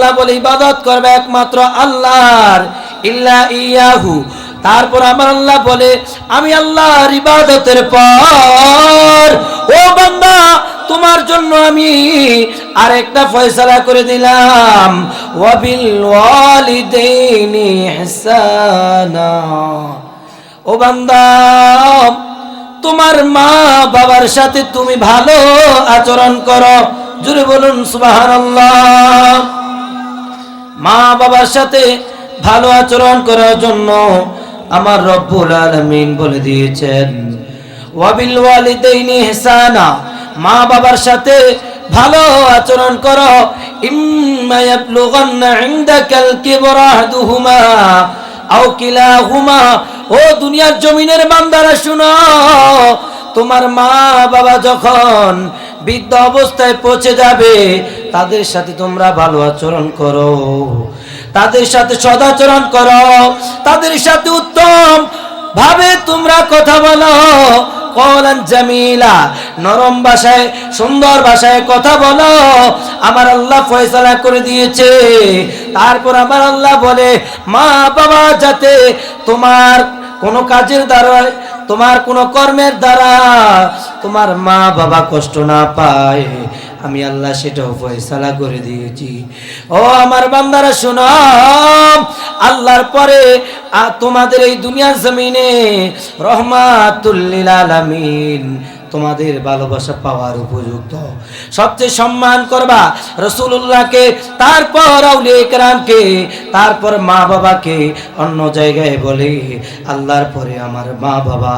আল্লাহ বলে ইবাদত করবে একমাত্র আল্লাহর, ইল্লা ইয়াহু। তারপর আমার আল্লাহ বলে, আমি আল্লাহর ইবাদতের পর, ও বান্দা, তোমার জন্য আমি আরেকটা ফয়সালা করে দিলাম। ওয়াবিল ওয়ালিদাইনি ইহসানা। ও বান্দা, তোমার মা বাবার সাথে তুমি ভালো আচরণ করো। জুড়ে বলুন, সুবহানাল্লাহ। মা বাবার সাথে ভালো আচরণ করার জন্য আমার রব্বুল আলামিন বলে দিয়েছেন, ওয়াবিল ওয়ালিদাইনি ইহসানা, মা বাবার সাথে ভালো আচরণ করো। ইম্মা ইয়াবলুগান্না ইনদাকাল কিবরা আহাদুহুমা আও কিলাহুমা। ও দুনিয়ার জমিনের বান্দারা, শুনো, তোমার মা বাবা যখন বৃদ্ধ অবস্থায় পৌঁছে যাবে। তাদের সাথে তোমরা ভালো আচরণ করো। তাদের সাথে সদাচরণ করো। তাদের সাথে উত্তম ভাবে তোমরা কথা বলো। কলান জামিলা, নরম ভাষায়, সুন্দর ভাষায় কথা বলো। আমার আল্লাহ ফয়সালা করে দিয়েছে। তারপর আমার আল্লাহ বলে, মা বাবা, যাতে তোমার কোনো কাজের দ্বারা তোমার কোনো কর্মের দ্বারা তোমার মা বাবা কষ্ট না পায়। আমি আল্লাহ সেটাও ফয়সালা করে দিয়েছি। ও আমার বান্দারা, শোনো। আল্লাহর পরে তোমাদের এই দুনিয়ার জমিনে রহমাতুল্লিল আলামিন তোমাদের ভালোবাসা পাওয়ার উপযুক্ত। সবচেয়ে সম্মান করবা রসুল্লাহকে তারপর আউলিয়ামকে তারপর মা বাবাকে অন্য জায়গায় বলে, আল্লাহর পরে আমার মা বাবা